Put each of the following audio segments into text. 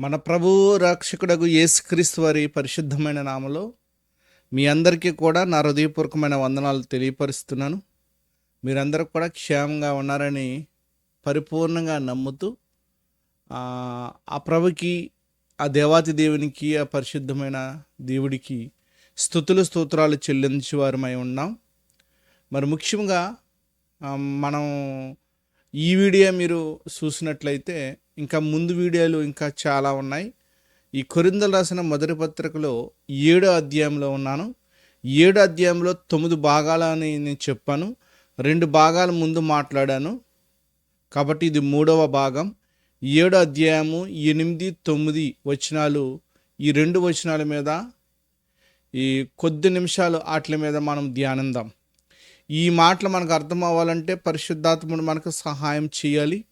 మన ప్రభు రక్షకుడగు యేసుక్రీస్తు వారి పరిశుద్ధమైన నామలో మీ అందరికీ కూడా నా హృదయపూర్వకమైన వందనాలు తెలియపరుస్తున్నాను. మీరందరూ కూడా క్షేమంగా ఉన్నారని పరిపూర్ణంగా నమ్ముతూ ఆ, ప్రభుకి ఆ దేవాతి దేవునికి ఆ పరిశుద్ధమైన దేవుడికి స్థుతులు స్తోత్రాలు చెల్లించేవారమై ఉన్నాం. మరి ముఖ్యంగా మనం ఈ వీడియో మీరు చూసినట్లయితే ఇంకా ముందు వీడియోలు ఇంకా చాలా ఉన్నాయి. ఈ కొరిందలు రాసిన మొదటి పత్రికలో ఏడో అధ్యాయంలో ఉన్నాను. ఏడో అధ్యాయంలో తొమ్మిది భాగాలని నేను చెప్పాను. రెండు భాగాల ముందు మాట్లాడాను. కాబట్టి ఇది మూడవ భాగం. ఏడో అధ్యాయము ఎనిమిది తొమ్మిది వచనాలు. ఈ రెండు వచనాల మీద ఈ కొద్ది నిమిషాలు వాటి మీద మనం ధ్యానిందాం. ఈ మాటలు మనకు అర్థం అవ్వాలంటే పరిశుద్ధాత్ముడు మనకు సహాయం చేయాలి.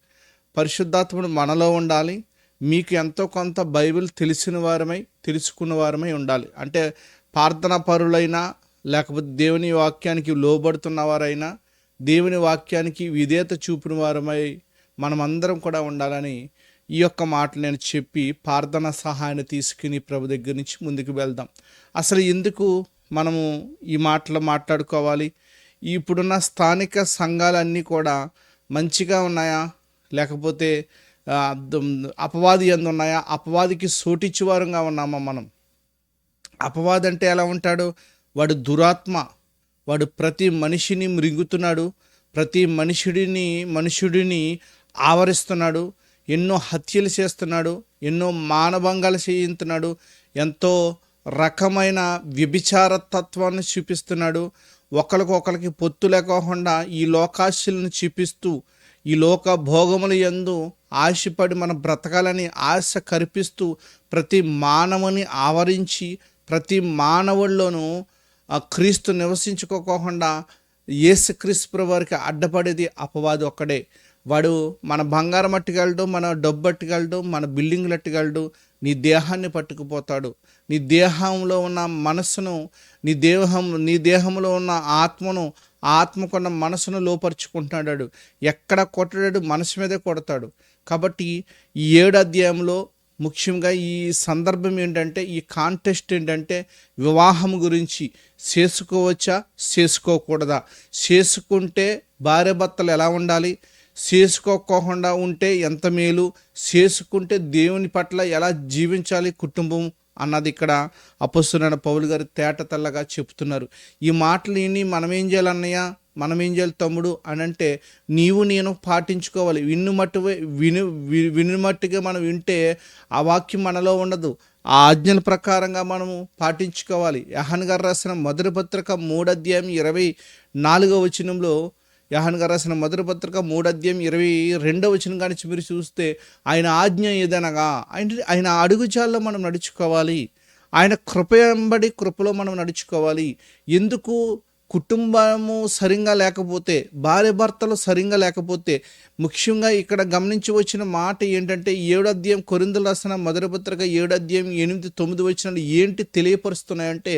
పరిశుద్ధాత్ముడు మనలో ఉండాలి. మీకు ఎంతో కొంత బైబిల్ తెలిసిన వారమై తెలుసుకున్న వారమై ఉండాలి. అంటే ప్రార్థన పరులైనా లేకపోతే దేవుని వాక్యానికి లోబడుతున్నవారైనా దేవుని వాక్యానికి విధేయత చూపిన వారమై మనమందరం కూడా ఉండాలని ఈ యొక్క మాటలు నేను చెప్పి ప్రార్థన సహాయాన్ని తీసుకుని ప్రభు దగ్గర నుంచి ముందుకు వెళ్దాం. అసలు ఎందుకు మనము ఈ మాటలు మాట్లాడుకోవాలి? ఇప్పుడున్న స్థానిక సంఘాలన్నీ కూడా మంచిగా ఉన్నాయా? లేకపోతే అపవాది ఎందున్నాయా? అపవాదికి సోటిచ్చేవారంగా ఉన్నామా మనం? అపవాది అంటే ఎలా ఉంటాడు? వాడు దురాత్మ. వాడు ప్రతి మనిషిని మృంగుతున్నాడు. ప్రతి మనుషుడిని మనుషుడిని ఆవరిస్తున్నాడు. ఎన్నో హత్యలు చేస్తున్నాడు. ఎన్నో మానభంగాలు చేయించున్నాడు ఎంతో రకమైన వ్యభిచార తత్వాన్ని చూపిస్తున్నాడు. ఒకరికొకరికి పొత్తు లేకోకుండా ఈ లోకాశులను చూపిస్తూ ఈ లోక భోగముల యందు ఆశపడి మనం బ్రతకాలని ఆశ కల్పిస్తూ ప్రతి మానవుని ఆవరించి ప్రతి మానవుల్లోనూ ఆ క్రీస్తు నివసించుకోకుండా యేసుక్రీస్తు వారికి అడ్డపడేది అపవాది ఒక్కడే. వాడు మన బంగారం అట్టుకెళ్ళడు మన డబ్బు అట్టుకెళ్ళడు మన బిల్డింగ్లు అట్టుకెళ్ళడు నీ దేహాన్ని పట్టుకుపోతాడు. నీ దేహంలో ఉన్న మనస్సును నీ దేహం నీ దేహంలో ఉన్న ఆత్మను ఆత్మకున్న మనసును లోపరుచుకుంటున్నాడు. ఎక్కడ కొట్టడాడు మనసు మీదే కొడతాడు. కాబట్టి ఈ ఏడు అధ్యాయంలో ముఖ్యంగా ఈ సందర్భం ఏంటంటే ఈ కాంటెస్ట్ ఏంటంటే వివాహం గురించి చేసుకోవచ్చా చేసుకోకూడదా? చేసుకుంటే భార్య భర్తలు ఎలా ఉండాలి? చేసుకోకోకుండా ఉంటే ఎంత మేలు? చేసుకుంటే దేవుని పట్ల ఎలా జీవించాలి కుటుంబం? అన్నది ఇక్కడ అపస్తున్న పౌలు గారు తేట తెల్లగా చెప్తున్నారు. ఈ మాటలు విని మనం ఏం చేయాలన్నయ్య? మనం ఏం చేయాలి తమ్ముడు? అని అంటే నీవు నేను పాటించుకోవాలి. విన్ను మట్టు విను విను మట్టుగా మనం వింటే ఆ వాక్యం మనలో ఉండదు. ఆ ఆజ్ఞల ప్రకారంగా మనము పాటించుకోవాలి. యహన్ గారు రాసిన మొదటి పత్రిక మూడు అధ్యాయం ఇరవై నాలుగో వచనంలో యహన్ గారు రాసిన మొదటి పత్రిక మూడు ఇరవై రెండవ వచ్చిన కానీ మీరు చూస్తే ఆయన ఆజ్ఞ ఏదనగా ఆయన ఆయన అడుగుజాల్లో మనం నడుచుకోవాలి. ఆయన కృప వెంబడి కృపలో మనం నడుచుకోవాలి. ఎందుకు? కుటుంబము సరిగా లేకపోతే భార్య భర్తలు సరిగా లేకపోతే ముఖ్యంగా ఇక్కడ గమనించి వచ్చిన మాట ఏంటంటే ఏడు అధ్యాయం కొరిందులు రాసిన మొదటి పత్రిక ఏడు అధ్యాయం ఎనిమిది తొమ్మిది వచ్చిన ఏంటి తెలియపరుస్తున్నాయంటే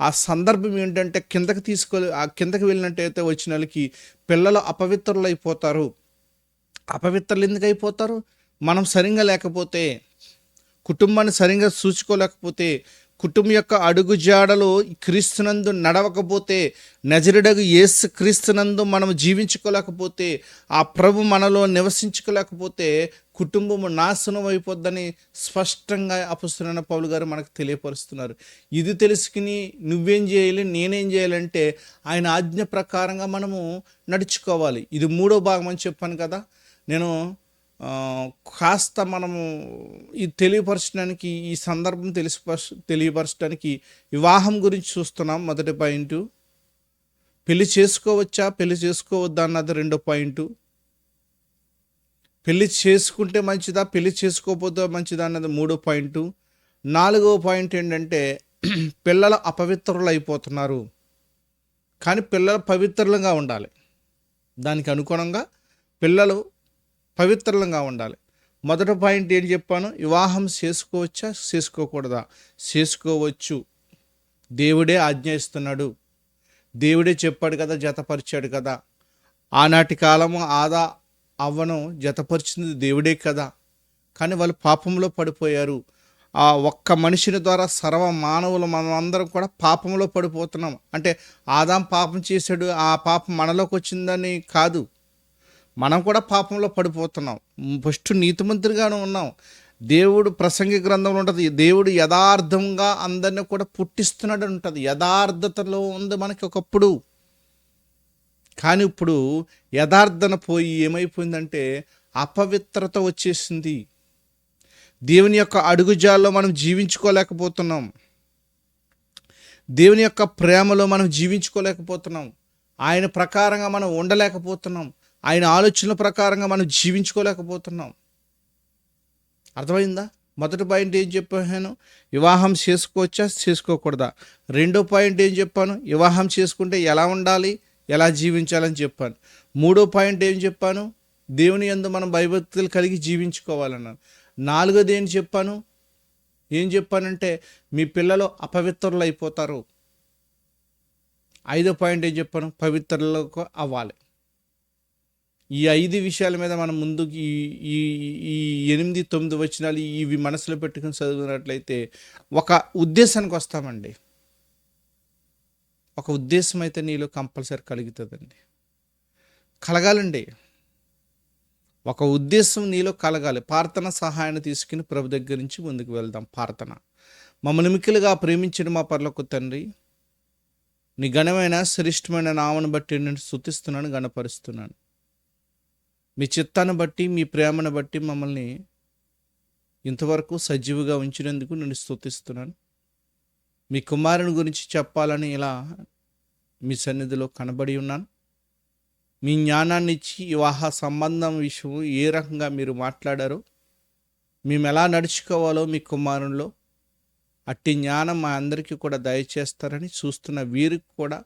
ఆ సందర్భం ఏంటంటే కిందకి తీసుకో ఆ కిందకి వెళ్ళినట్టయితే వచ్చిన వాళ్ళకి పిల్లలు అపవిత్రులు అయిపోతారు అపవిత్రులు ఎందుకు అయిపోతారు? మనం సరిగా లేకపోతే కుటుంబాన్ని సరిగా చూసుకోలేకపోతే కుటుంబం యొక్క అడుగు జాడలు క్రీస్తునందు నడవకపోతే నజరుడగు ఏసు క్రీస్తునందు మనం జీవించుకోలేకపోతే ఆ ప్రభు మనలో నివసించుకోలేకపోతే కుటుంబము నాశనం అయిపోద్దని స్పష్టంగా అపుస్తున్న పౌలు గారు మనకు తెలియపరుస్తున్నారు. ఇది తెలుసుకుని నువ్వేం చేయాలి నేనేం చేయాలంటే ఆయన ఆజ్ఞ ప్రకారంగా మనము నడుచుకోవాలి. ఇది మూడో భాగం అని చెప్పాను కదా. నేను కాస్త మనము ఈ తెలియపరచడానికి ఈ సందర్భం తెలిసి తెలియపరచడానికి వివాహం గురించి చూస్తున్నాం మొదటి పాయింట్. పెళ్ళి చేసుకోవచ్చా? పెళ్ళి చేసుకోవద్దా అన్నది రెండో పాయింట్. పెళ్ళి చేసుకుంటే మంచిదా? పెళ్ళి చేసుకోకపోతే మంచిదా అన్నది మూడో పాయింట్. నాలుగో పాయింట్ ఏంటంటే పిల్లలు అపవిత్రులు అయిపోతున్నారు. కానీ పిల్లలు పవిత్రులుగా ఉండాలి. దానికి అనుగుణంగా పిల్లలు పవిత్రంగా ఉండాలి. మొదటి పాయింట్ ఏం చెప్పాను? వివాహం చేసుకోవచ్చా? చేసుకోకూడదా? చేసుకోవచ్చు. దేవుడే ఆజ్ఞాయిస్తున్నాడు. దేవుడే చెప్పాడు కదా జతపరిచాడు కదా. ఆనాటి కాలము ఆదా అవ్వను జతపరిచింది దేవుడే కదా. కానీ వాళ్ళు పాపంలో పడిపోయారు. ఆ ఒక్క మనిషిని ద్వారా సర్వ మానవులు మనం అందరం కూడా పాపంలో పడిపోతున్నాం. అంటే ఆదాం పాపం చేశాడు ఆ పాపం మనలోకి వచ్చిందని కాదు. మనం కూడా పాపంలో పడిపోతున్నాం. ఫస్ట్ నీతిమంతుడిగానే ఉన్నాం. దేవుడు ప్రసంగి గ్రంథంలో ఉంటుంది. దేవుడు యథార్థంగా అందరిని కూడా పుట్టిస్తున్నాడు ఉంటుంది యథార్థతలో ఉంది మనకి ఒకప్పుడు. కానీ ఇప్పుడు యథార్థన పోయి ఏమైపోయిందంటే అపవిత్రత వచ్చేసింది. దేవుని యొక్క అడుగుజాల్లో మనం జీవించుకోలేకపోతున్నాం. దేవుని యొక్క ప్రేమలో మనం జీవించుకోలేకపోతున్నాం. ఆయన ప్రకారంగా మనం ఉండలేకపోతున్నాం. ఆయన ఆలోచనల ప్రకారంగా మనం జీవించుకోలేకపోతున్నాం. అర్థమైందా? మొదటి పాయింట్ ఏం చెప్పాను? వివాహం చేసుకోవచ్చా? చేసుకోకూడదా? రెండో పాయింట్ ఏం చెప్పాను? వివాహం చేసుకుంటే ఎలా ఉండాలి? ఎలా జీవించాలని చెప్పాను. మూడో పాయింట్ ఏం చెప్పాను? దేవుని యందు మనం భయభక్తులు కలిగి జీవించుకోవాలన్నాను. నాలుగోది ఏం చెప్పాను? ఏం చెప్పానంటే మీ పిల్లలు అపవిత్రులు అయిపోతారు ఐదో పాయింట్ ఏం చెప్పాను? పవిత్రులకు అవ్వాలి. ఈ ఐదు విషయాల మీద మనం ముందుకు ఈ ఈ ఈ ఎనిమిది తొమ్మిది వచనాలు ఇవి మనసులో పెట్టుకుని చదువుకున్నట్లయితే ఒక ఉద్దేశానికి వస్తామండి. ఒక ఉద్దేశం అయితే నీలో కంపల్సరీ కలుగుతుందండి. కలగాలండి. ఒక ఉద్దేశం నీలో కలగాలి. ప్రార్థన సహాయాన్ని తీసుకుని ప్రభు దగ్గర నుంచి ముందుకు వెళ్దాం ప్రార్థన. మమ్మల్ని మిక్కిలుగా ప్రేమించిన మా పర్లకు తండ్రి నీ ఘనమైన శ్రేష్టమైన నామను బట్టి నేను స్థుతిస్తున్నాను గణపరుస్తున్నాను. మీ చిత్తాన్ని బట్టి మీ ప్రేమను బట్టి మమ్మల్ని ఇంతవరకు సజీవుగా ఉంచినందుకు నేను స్తుతిస్తున్నాను. మీ కుమారుని గురించి చెప్పాలని ఇలా మీ సన్నిధిలో కనబడి ఉన్నాను. మీ జ్ఞానాన్ని ఇచ్చి వివాహ సంబంధం విషయం ఏ రకంగా మీరు మాట్లాడారో మేము ఎలా నడుచుకోవాలో మీ కుమారునిలో అట్టి జ్ఞానం మా అందరికీ కూడా దయచేస్తారని చూస్తున్న వీరికి కూడా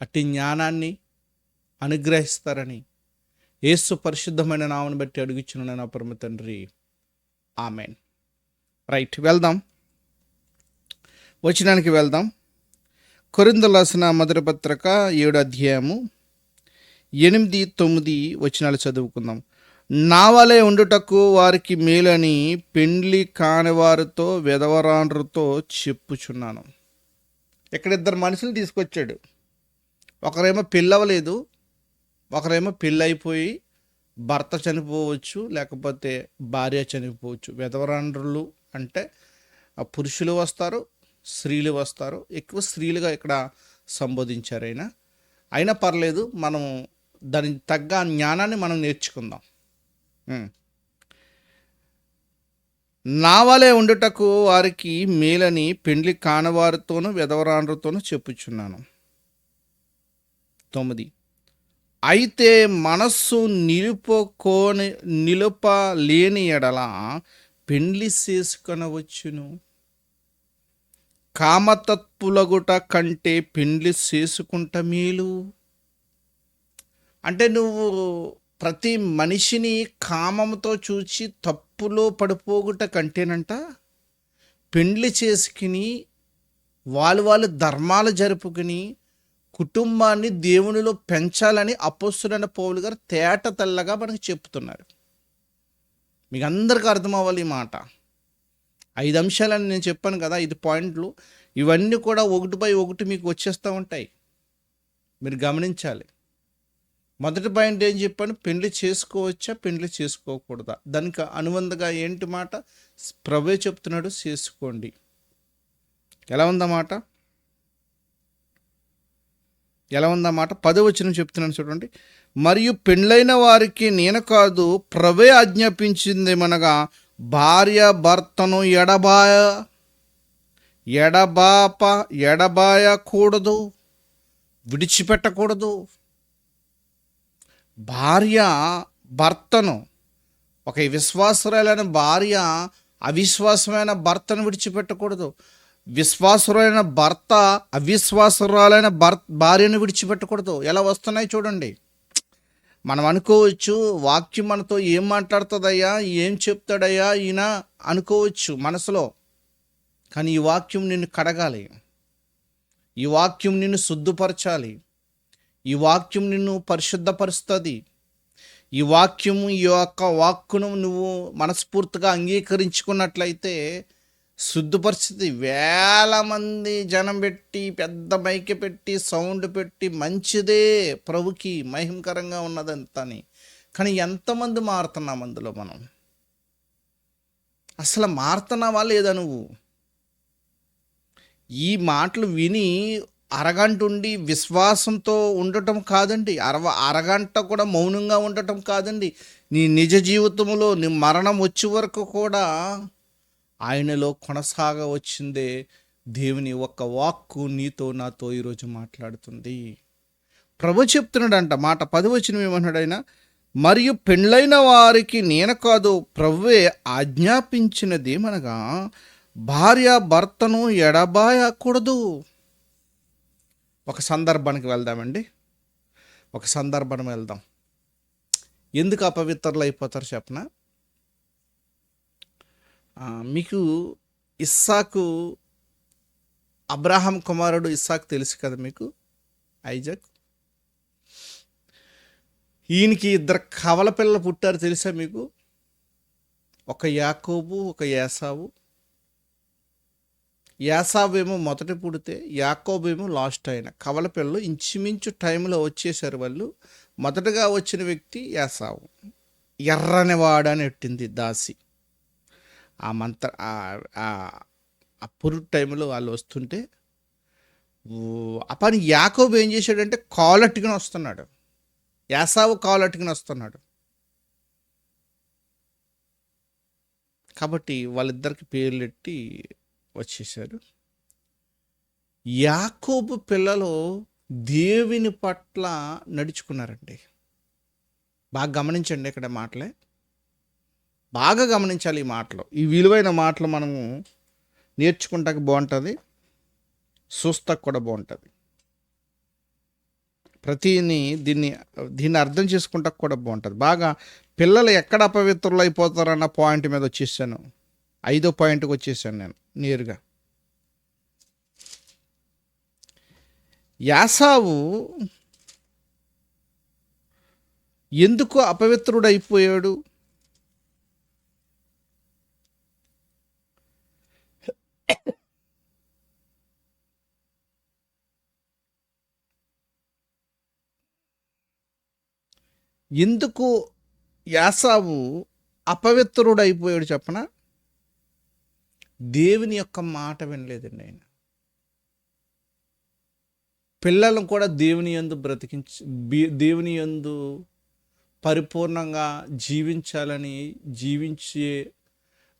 అట్టి జ్ఞానాన్ని అనుగ్రహిస్తారని ఏసు పరిశుద్ధమైన నామను బట్టి అడుగుచున్న నా పరమ తండ్రి. ఆమెన్. రైట్ వెళ్దాం. వచనానికి వెళ్దాం. కొరిందులు రాసిన మొదటి పత్రిక ఏడు అధ్యాయము ఎనిమిది తొమ్మిది వచనాలు చదువుకుందాం. నా వలె ఉండుటకు వారికి మేలని పెండ్లి కాని వారితో చెప్పుచున్నాను. ఇక్కడ ఇద్దరు మనుషులు తీసుకొచ్చాడు. ఒకరేమో పెళ్ళవలేదు ఒకరేమో పెళ్ళైపోయి భర్త చనిపోవచ్చు లేకపోతే భార్య చనిపోవచ్చు. విధవరాండ్రులు అంటే పురుషులు వస్తారు స్త్రీలు వస్తారు. ఎక్కువ స్త్రీలుగా ఇక్కడ సంబోధించారు అయినా అయినా పర్లేదు మనం దానికి తగ్గ జ్ఞానాన్ని మనం నేర్చుకుందాం. నావలే ఉండుటకు వారికి మేలని పెండ్లి కానవారితోనూ వెధవరాండ్రతోనూ చెప్పుచున్నాను. తొమ్మిది. అయితే మనస్సు నిలుపుకోని నిలుపలేని ఎడల పెండ్లి చేసుకొనవచ్చును. కామతత్పులగుట కంటే పెండ్లి చేసుకుంట మేలు. అంటే నువ్వు ప్రతి మనిషిని కామంతో చూచి తప్పులో పడిపోగుట కంటేనంట. పెండ్లి చేసుకుని వాళ్ళు వాళ్ళు ధర్మాలు జరుపుకుని కుటుంబాన్ని దేవునిలో పెంచాలని అపోస్తుడైన పౌలు గారు తేట తెల్లగా మనకి చెప్తున్నారు. మీకు అందరికీ అర్థం అవ్వాలి ఈ మాట. ఐదు అంశాలని నేను చెప్పాను కదా ఐదు పాయింట్లు. ఇవన్నీ కూడా ఒకటి బై ఒకటి మీకు వచ్చేస్తూ ఉంటాయి. మీరు గమనించాలి. మొదటి పాయింట్ ఏం చెప్పాను? పెండ్లి చేసుకోవచ్చా? పెండ్లి చేసుకోకూడదా? దానికి అనుబంధంగా ఏంటి మాట? ప్రభే చెప్తున్నాడు చేసుకోండి. ఎలా ఉందన్నమాట? ఎలా ఉందన్నమాట పదవచనం చెప్తున్నాను చూడండి. మరియు పెండ్లైన వారికి నేను కాదు ప్రభే ఆజ్ఞాపించిందేమనగా భార్య భర్తను ఎడబాయ ఎడబాప ఎడబాయకూడదు విడిచిపెట్టకూడదు. భార్య భర్తను ఒక విశ్వాసురాలైన భార్య అవిశ్వాసమైన భర్తను విడిచిపెట్టకూడదు. విశ్వాసురాలైన భర్త అవిశ్వాసురాలైన భర్ భార్యను విడిచిపెట్టకూడదు. ఎలా వస్తున్నాయి చూడండి. మనం అనుకోవచ్చు వాక్యం మనతో ఏం మాట్లాడుతుందయ్యా ఏం చెప్తాడయ్యా ఈయన అనుకోవచ్చు మనసులో. కానీ ఈ వాక్యం నిన్ను కడగాలి. ఈ వాక్యం నిన్ను శుద్ధపరచాలి. ఈ వాక్యం నిన్ను పరిశుద్ధపరుస్తుంది. ఈ వాక్యం ఈ యొక్క వాక్కును నువ్వు మనస్ఫూర్తిగా అంగీకరించుకున్నట్లయితే శుద్ధ పరిస్థితి వేల మంది జనం పెట్టి పెద్ద మైక్ పెట్టి సౌండ్ పెట్టి మంచిదే. ప్రభుకి మహిమకరంగా ఉన్నదంతని. కానీ ఎంతమంది మారుతున్నాం అందులో మనం? అసలు మారుతున్నావా లేదా నువ్వు? ఈ మాటలు విని అరగంట ఉండి విశ్వాసంతో ఉండటం కాదండి. అరవ అరగంట కూడా మౌనంగా ఉండటం కాదండి. నీ నిజ జీవితంలో నీ మరణం వచ్చే వరకు కూడా ఆయనలో కొనసాగ వచ్చిందే దేవుని ఒక్క వాక్కు నీతో నాతో ఈరోజు మాట్లాడుతుంది. ప్రభు చెప్తున్నాడంట మాట పది వచ్చిన ఆయన మరియు పెండ్లైన వారికి నేను కాదు ప్రభువే ఆజ్ఞాపించినదేమనగా భార్య భర్తను ఎడబాయకూడదు. ఒక సందర్భానికి వెళ్దామండి. ఒక సందర్భం వెళ్దాం. ఎందుకు అపవిత్రులు అయిపోతారు చెప్పనా? మీకు ఇస్సాకు అబ్రాహం కుమారుడు ఇస్సాకు తెలుసు కదా మీకు? ఐజక్? ఈయనకి ఇద్దరు కవల పిల్లలు పుట్టారు తెలుసా మీకు? ఒక యాకోబు ఒక యాసావు. యాసాబు ఏమో మొదట పుడితే యాకోబు ఏమో లాస్ట్ అయిన కవల పిల్లలు ఇంచుమించు టైంలో వచ్చేసారు వాళ్ళు. మొదటగా వచ్చిన వ్యక్తి యాసావు. ఎర్రని వాడని ఎట్టింది దాసి. ఆ మంత్ర ఆ పురుగు టైంలో వాళ్ళు వస్తుంటే అప్పని యాకోబు ఏం చేశాడంటే కాలట్టుకుని వస్తున్నాడు. యాసావు కాలట్టుకుని వస్తున్నాడు. కాబట్టి వాళ్ళిద్దరికి పేర్లు పెట్టి వచ్చేసారు యాకోబు పిల్లలు దేవుని పట్ల నడుచుకున్నారండి. బాగా గమనించండి ఇక్కడ మాటలే. బాగా గమనించాలి ఈ మాటలు. ఈ విలువైన మాటలు మనము నేర్చుకుంటాక బాగుంటుంది చూస్తా కూడా బాగుంటుంది. ప్రతిని దీన్ని దీన్ని అర్థం చేసుకుంటా కూడా బాగుంటుంది. బాగా పిల్లలు ఎక్కడ అపవిత్రులు అయిపోతారన్న పాయింట్ మీద వచ్చేసాను. ఐదో పాయింట్కి వచ్చేసాను నేను నేరుగా. యాసావు ఎందుకు అపవిత్రుడైపోయాడు? ఎందుకు యాసావు అపవిత్రుడైపోయాడు చెప్పన? దేవుని యొక్క మాట వినలేదండి ఆయన. పిల్లలను కూడా దేవుని యందు బ్రతికించి దేవుని యందు పరిపూర్ణంగా జీవించాలని జీవించే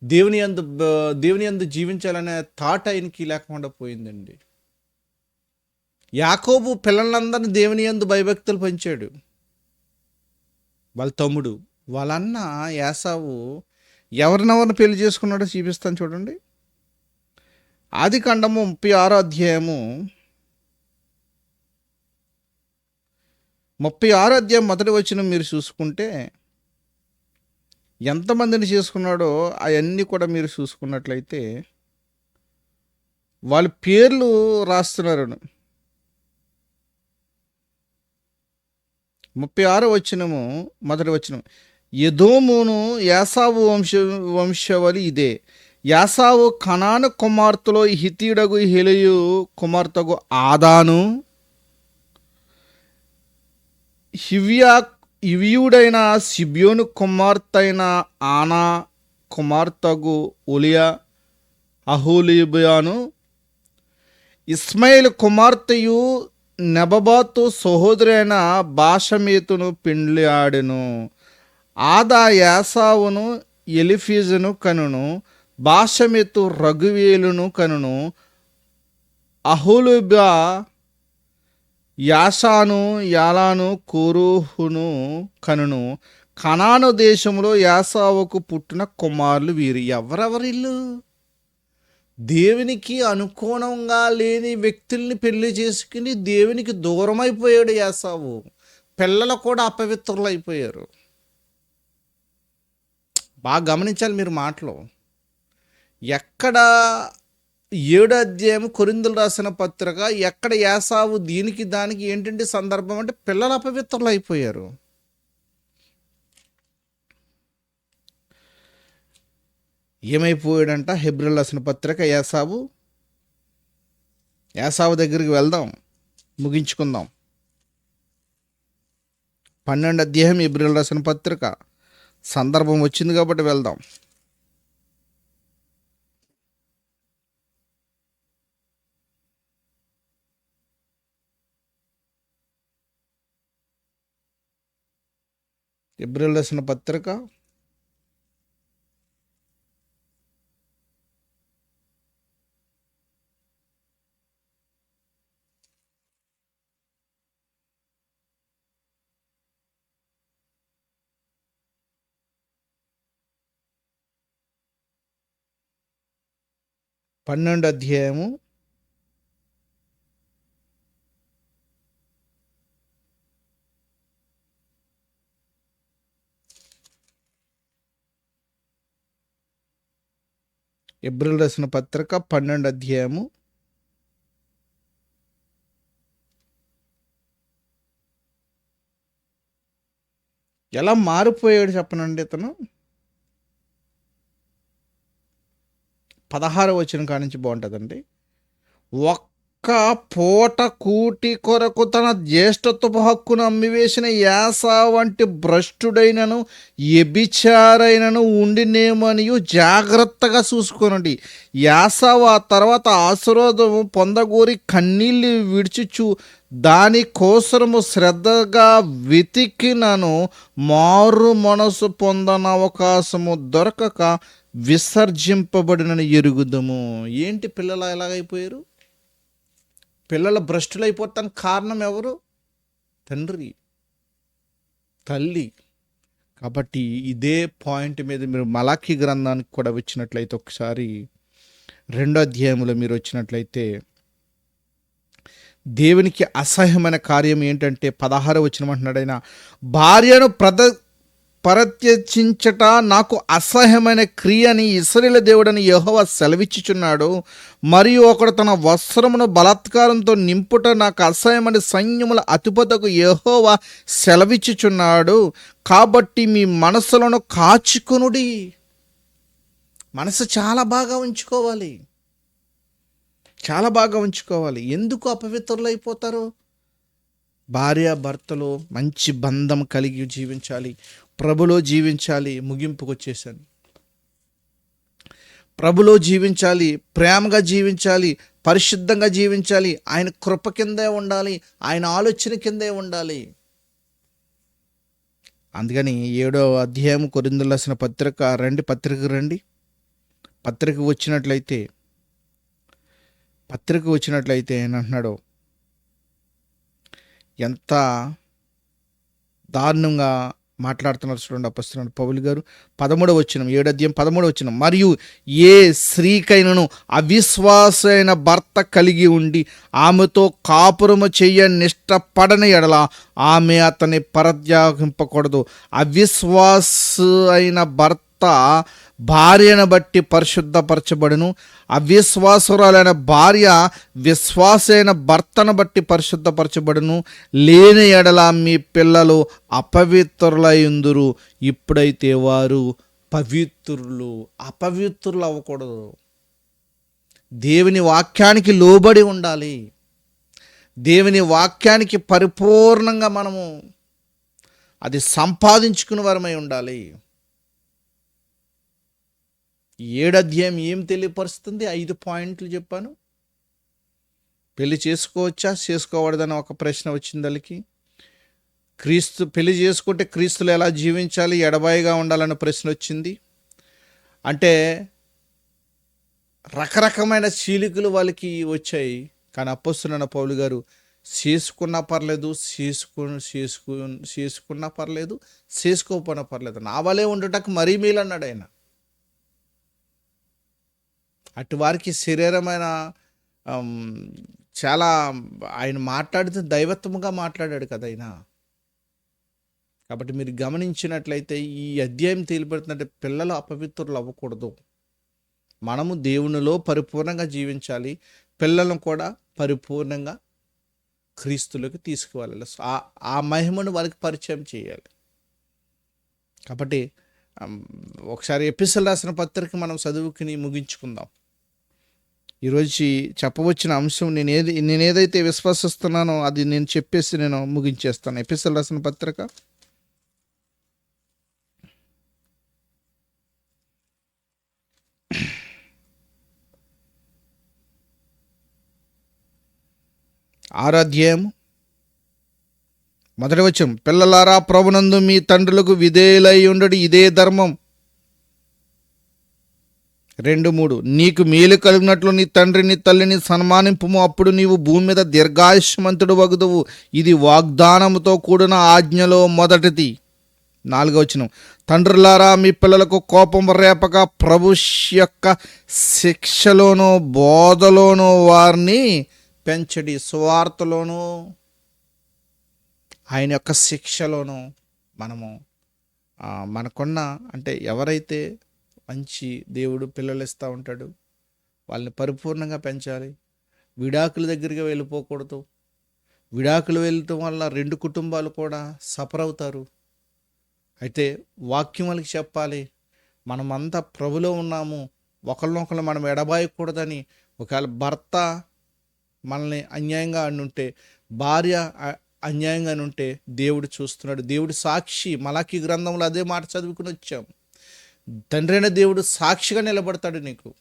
దేవుని అందు దేవుని అందు జీవించాలనే థాట్ ఆయనకి లేకుండా పోయిందండి. యాకోబు పిల్లలందరినీ దేవుని యందు భయభక్తులు పంచాడు. వాళ్ళ తమ్ముడు వాళ్ళన్న యాసావు ఎవరినెవరిని పెళ్ళి చేసుకున్నాడో చూపిస్తాను చూడండి. ఆది ఖండము ముప్పై ఆరో అధ్యాయము. ముప్పై ఆరో అధ్యాయం మొదటి వచ్చిన మీరు చూసుకుంటే ఎంతమందిని చేసుకున్నాడో అవన్నీ కూడా మీరు చూసుకున్నట్లయితే వాళ్ళ పేర్లు రాస్తున్నారు ముప్పై ఆరు వచ్చినము మొదటి వచ్చిన యదోమును యాసావు వంశ వంశవలి ఇదే. యాసావు కణాను కుమార్తెలో హితీడగు హిలయు కుమార్తెగు ఆదాను. హివ్యా ఇవియుడైన సిబ్యోను కుమార్తెైన ఆనా కుమార్తెగు ఉలియా అహూలిబియాను ఇస్మాయిల్ కుమార్తెయు నెబబాతు సహోదరైన భాషమేతును పిండ్లి ఆడెను ఆదా యాసావును ఎలిఫీజును కనును భాషమెత్తు రఘువేలును కనును అహులుబా యాసాను యాలాను కోరుహును కనును. కనాను దేశంలో యాసావుకు పుట్టిన కుమారులు వీరు. ఎవరెవరిల్లు? దేవునికి అనుకోణంగా లేని వ్యక్తుల్ని పెళ్ళి చేసుకుని దేవునికి దూరమైపోయాడు యాసావు. పిల్లలు కూడా అపవిత్రులు అయిపోయారు బాగా గమనించాలి మీరు మాటలు. ఎక్కడ ఏడు అధ్యాయం కొరిందులు రాసిన పత్రిక ఎక్కడ యాసావు దీనికి దానికి ఏంటంటే సందర్భం అంటే పిల్లలు అపవిత్రులు అయిపోయారు. ఏమైపోయాడంట? హెబ్రిల్ రాసిన పత్రిక యాసావు యాసావు దగ్గరికి వెళ్దాం ముగించుకుందాం. పన్నెండు అధ్యాయం హెబ్రిల్ రాసిన పత్రిక. సందర్భం వచ్చింది కాబట్టి వెళ్దాం. ఏప్రిల్ రాసిన పత్రిక. పన్నెండు అధ్యాయము ఎబ్రిల్ రాసిన పత్రిక పన్నెండు అధ్యాయము. ఎలా మారిపోయాడు చెప్పనండి ఇతను? పదహారు వచ్చిన కాడి నుంచి బాగుంటుందండి. ఒక్క పూట కూటి కొరకు తన జ్యేష్ఠత్వపు హక్కును అమ్మివేసిన యాస వంటి భ్రష్టుడైనను ఎబిచారైనను ఉండినేమనియు జాగ్రత్తగా చూసుకోనండి. యాస ఆ తర్వాత ఆశీర్వాదము పొందగోరి కన్నీళ్ళు విడిచిచు దాని కోసరము శ్రద్ధగా వెతికినను మారు మనసు పొందన అవకాశము దొరకక విసర్జింపబడినను ఎరుగుదము. ఏంటి పిల్లలు ఎలాగైపోయారు పిల్లల భ్రష్టులైపోతానికి కారణం ఎవరు? తండ్రి తల్లి. కాబట్టి ఇదే పాయింట్ మీద మీరు మలాఖీ గ్రంథానికి కూడా వచ్చినట్లయితే ఒకసారి రెండో అధ్యాయంలో మీరు వచ్చినట్లయితే దేవునికి అసహ్యమైన కార్యం ఏంటంటే పదహారు వచ్చినమంటున్నాడు ఆయన భార్యను ప్రద పరత్యచించట నాకు అసహ్యమైన క్రియని ఇసరిల దేవుడని యహోవ సెలవిచ్చుచున్నాడు. మరియు ఒకడు తన వస్త్రమును బలాత్కారంతో నింపుట నాకు అసహ్యమైన సైన్యముల అతిపతకు యహోవ సెలవిచ్చుచున్నాడు. కాబట్టి మీ మనసులను కాచుకునుడి. మనసు చాలా బాగా ఉంచుకోవాలి. చాలా బాగా ఉంచుకోవాలి. ఎందుకు అపవిత్రులు అయిపోతారు భార్య భర్తలు మంచి బంధం కలిగి జీవించాలి. ప్రభులో జీవించాలి ముగింపుకు వచ్చేసాను ప్రభులో జీవించాలి ప్రేమగా జీవించాలి పరిశుద్ధంగా జీవించాలి ఆయన కృప కిందే ఉండాలి ఆయన ఆలోచన కిందే ఉండాలి. అందుకని ఏడో అధ్యాయం కొరిందులు రాసిన పత్రిక రండి పత్రిక రండి. పత్రిక వచ్చినట్లయితే పత్రిక వచ్చినట్లయితే ఆయన అంటున్నాడు ఎంత దారుణంగా మాట్లాడుతున్నారు చూడండి అపస్తున్నాడు పౌలు గారు. పదమూడవ వచ్చిన ఏడు పదమూడవ వచ్చిన మరియు ఏ స్త్రీకైనను అవిశ్వాసైన భర్త కలిగి ఉండి ఆమెతో కాపురము చేయ నిష్టపడని ఎడల ఆమె అతని పరత్యాగింపకూడదు అవిశ్వాస అయిన భర్త భార్యను బట్టి పరిశుద్ధపరచబడును. అవిశ్వాసురాలైన భార్య విశ్వాసైన భర్తను బట్టి పరిశుద్ధపరచబడును. లేని ఎడల మీ పిల్లలు అపవిత్రులైందురు ఇప్పుడైతే వారు పవిత్రులు అపవిత్రులు అవ్వకూడదు దేవుని వాక్యానికి లోబడి ఉండాలి. దేవుని వాక్యానికి పరిపూర్ణంగా మనము అది సంపాదించుకుని వరమై ఉండాలి. ఏడు అధ్యాయం ఏం తెలియపరుస్తుంది? ఐదు పాయింట్లు చెప్పాను. పెళ్ళి చేసుకోవచ్చా? చేసుకోకూడదని ఒక ప్రశ్న వచ్చింది వాళ్ళకి. క్రీస్తు పెళ్ళి చేసుకుంటే క్రీస్తులు ఎలా జీవించాలి? ఎడబాయిగా ఉండాలన్న ప్రశ్న వచ్చింది. అంటే రకరకమైన చీలికలు వాళ్ళకి వచ్చాయి. కానీ అప్పస్తున్న పౌలు గారు చేసుకున్నా పర్లేదు చేసుకు చేసుకు చేసుకున్నా పర్లేదు చేసుకోకపోయినా పర్లేదు. నా వలే ఉండటకు మరీ మేలు అన్నాడు ఆయన. అటు వారికి శరీరమైన చాలా ఆయన మాట్లాడితే దైవత్వముగా మాట్లాడాడు కదా ఆయన. కాబట్టి మీరు గమనించినట్లయితే ఈ అధ్యాయం తేలిపెడుతుందంటే పిల్లలు అపవిత్రులు అవ్వకూడదు. మనము దేవునిలో పరిపూర్ణంగా జీవించాలి. పిల్లలను కూడా పరిపూర్ణంగా క్రీస్తులోకి తీసుకువెళ్ళాలి. ఆ ఆ మహిమను వారికి పరిచయం చేయాలి. కాబట్టి ఒకసారి ఎపిసల్ రాసిన పత్రిక మనం చదువుకుని ముగించుకుందాం. ఈరోజు చెప్పవచ్చిన అంశం నేను ఏది నేను ఏదైతే విశ్వసిస్తున్నానో అది నేను చెప్పేసి నేను ముగించేస్తాను. ఎపిసోడ్ రాసిన పత్రిక. ఆరాధ్యాయము. మొదటి వచ్చం పిల్లలారా ప్రభునందు మీ తండ్రులకు విధేయులై ఉండడు. ఇదే ధర్మం. రెండు మూడు. నీకు మేలు కలిగినట్లు నీ తండ్రిని తల్లిని సన్మానింపుము అప్పుడు నీవు భూమి మీద దీర్ఘాయుష్మంతుడు వగుదువు. ఇది వాగ్దానముతో కూడిన ఆజ్ఞలో మొదటిది. నాలుగవచనం తండ్రులారా మీ పిల్లలకు కోపం రేపక ప్రభు యొక్క శిక్షలోనూ బోధలోనూ వారిని పెంచడి సువార్తలోనూ ఆయన యొక్క శిక్షలోనూ మనము మనకున్న అంటే ఎవరైతే మంచి దేవుడు పిల్లలు ఇస్తూ ఉంటాడు. వాళ్ళని పరిపూర్ణంగా పెంచాలి. విడాకుల దగ్గరికి వెళ్ళిపోకూడదు. విడాకులు వెళ్ళటం వల్ల రెండు కుటుంబాలు కూడా సఫర్ అవుతారు. అయితే వాక్యం వాళ్ళకి చెప్పాలి. మనమంతా ప్రభులో ఉన్నాము. ఒకరినొకరు మనం ఎడబాయకూడదని ఒకవేళ భర్త మనల్ని అన్యాయంగా అనుంటే భార్య అన్యాయంగా ఉంటే దేవుడు చూస్తున్నాడు. దేవుడు సాక్షి మలాఖీ గ్రంథంలో అదే మాట చదువుకుని వచ్చాం. తండ్రి అయిన దేవుడు సాక్షిగా నిలబడతాడు నీకు.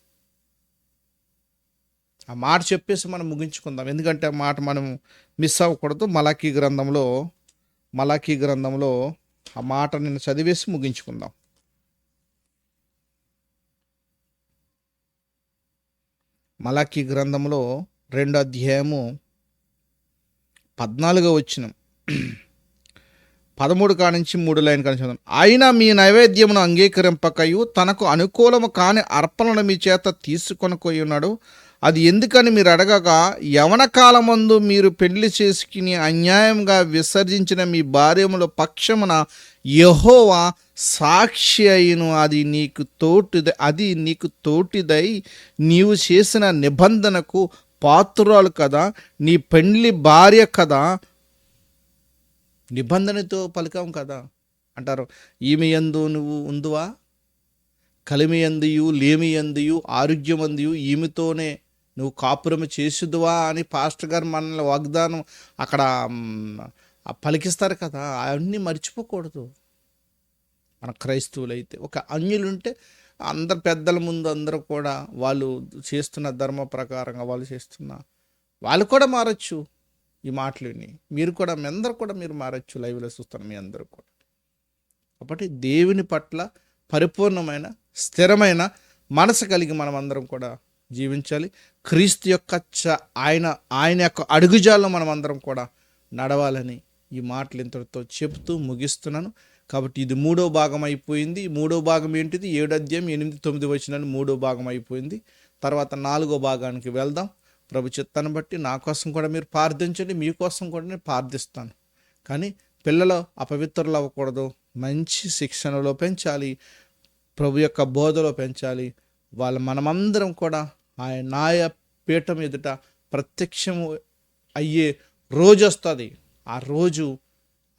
ఆ మాట చెప్పేసి మనం ముగించుకుందాం. ఎందుకంటే ఆ మాట మనం మిస్ అవ్వకూడదు. మలాఖీ గ్రంథంలో మలాఖీ గ్రంథంలో ఆ మాట నేను చదివేసి ముగించుకుందాం. మలాఖీ గ్రంథంలో రెండు అధ్యాయము పద్నాలుగో వచ్చిన పదమూడు కానించి మూడు లైన్ కానించి చదవండి. ఆయన మీ నైవేద్యమును అంగీకరింపకయు తనకు అనుకూలము కాని అర్పణను మీ చేత తీసుకొనుకొని ఉన్నాడు అది ఎందుకని మీరు అడగగా యవన కాలమందు మీరు పెళ్ళి చేసుకుని అన్యాయంగా విసర్జించిన మీ భార్యముల పక్షమున యహోవా సాక్షి అయిను అది నీకు తోటిదై అది నీకు తోటిదై నీవు చేసిన నిబంధనకు పాత్రురాలు కదా నీ పెండ్లి భార్య కదా నిబంధనతో పలికాం కదా అంటారు. ఈమె ఎందు నువ్వు ఉందువా? కలిమి ఎందియు లేమి ఎందియు అందుయు ఈమెతోనే నువ్వు కాపురం చేసుదువా అని పాస్టర్ గారు మనల్ని వాగ్దానం అక్కడ పలికిస్తారు కదా అవన్నీ మర్చిపోకూడదు. మన క్రైస్తవులైతే ఒక అన్యులుంటే అందరు పెద్దల ముందు అందరూ కూడా వాళ్ళు చేస్తున్న ధర్మ ప్రకారంగా వాళ్ళు చేస్తున్న వాళ్ళు కూడా మారచ్చు. ఈ మాటలు విని మీరు కూడా మీ అందరు కూడా మీరు మారచ్చు లైవ్లో చూస్తాను మీ అందరూ కూడా. కాబట్టి దేవుని పట్ల పరిపూర్ణమైన స్థిరమైన మనసు కలిగి మనం అందరం కూడా జీవించాలి. క్రీస్తు యొక్క చ ఆయన ఆయన యొక్క అడుగుజాల్లో మనం అందరం కూడా నడవాలని ఈ మాటలు ఇంతటితో చెప్తూ ముగిస్తున్నాను. కాబట్టి ఇది మూడో భాగం అయిపోయింది. మూడో భాగం ఏంటిది? ఏడు అధ్యాయం ఎనిమిది తొమ్మిది వచ్చిన మూడో భాగం అయిపోయింది. తర్వాత నాలుగో భాగానికి వెళ్దాం. ప్రభు చిత్తాన్ని బట్టి నా కోసం కూడా మీరు ప్రార్థించండి మీకోసం కూడా నేను ప్రార్థిస్తాను. కానీ పిల్లలు అపవిత్రులు అవ్వకూడదు మంచి శిక్షణలో పెంచాలి ప్రభు యొక్క బోధలో పెంచాలి. వాళ్ళ మనమందరం కూడా ఆయన నాయ పీఠం ఎదుట ప్రత్యక్షము అయ్యే రోజు వస్తుంది. ఆ రోజు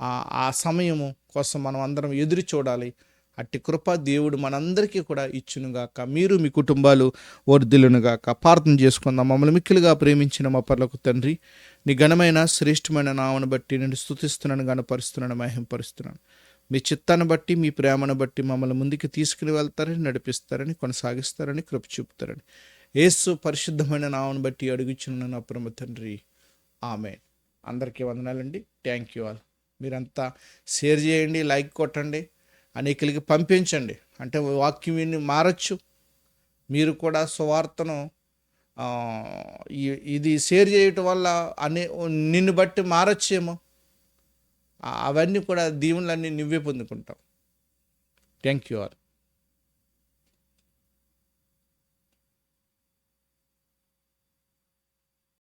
ఆ సమయము కోసం మనం అందరం ఎదురు చూడాలి. అట్టి కృప దేవుడు మనందరికీ కూడా ఇచ్చునుగాక. మీరు మీ కుటుంబాలు వర్ధిల్లునుగాక. ప్రార్థన చేసుకుందాం. మమ్మల్ని మిక్కిలుగా ప్రేమించిన మా పర్లకు తండ్రి నీ ఘనమైన శ్రేష్టమైన నామను బట్టి నేను స్థుతిస్తున్నాను గణపరుస్తున్నాను మహింపరుస్తున్నాను. మీ చిత్తాన్ని బట్టి మీ ప్రేమను బట్టి మమ్మల్ని ముందుకు తీసుకుని వెళ్తారని నడిపిస్తారని కొనసాగిస్తారని కృప చూపుతారని. ఏసు పరిశుద్ధమైన నామను బట్టి అడుగుచున్న నా పరమ తండ్రి. ఆమె అందరికీ వందనాలండి. Thank you all. మీరంతా షేర్ చేయండి లైక్ కొట్టండి. అనేకులకి పంపించండి. అంటే వాక్యం విని మారచ్చు. మీరు కూడా సువార్తను ఈ- ఇది షేర్ చేయటం వల్ల అనే నిన్ను బట్టి మారచ్చేమో. అవన్నీ కూడా దీవులన్నీ నువ్వే పొందుకుంటావు. Thank you all.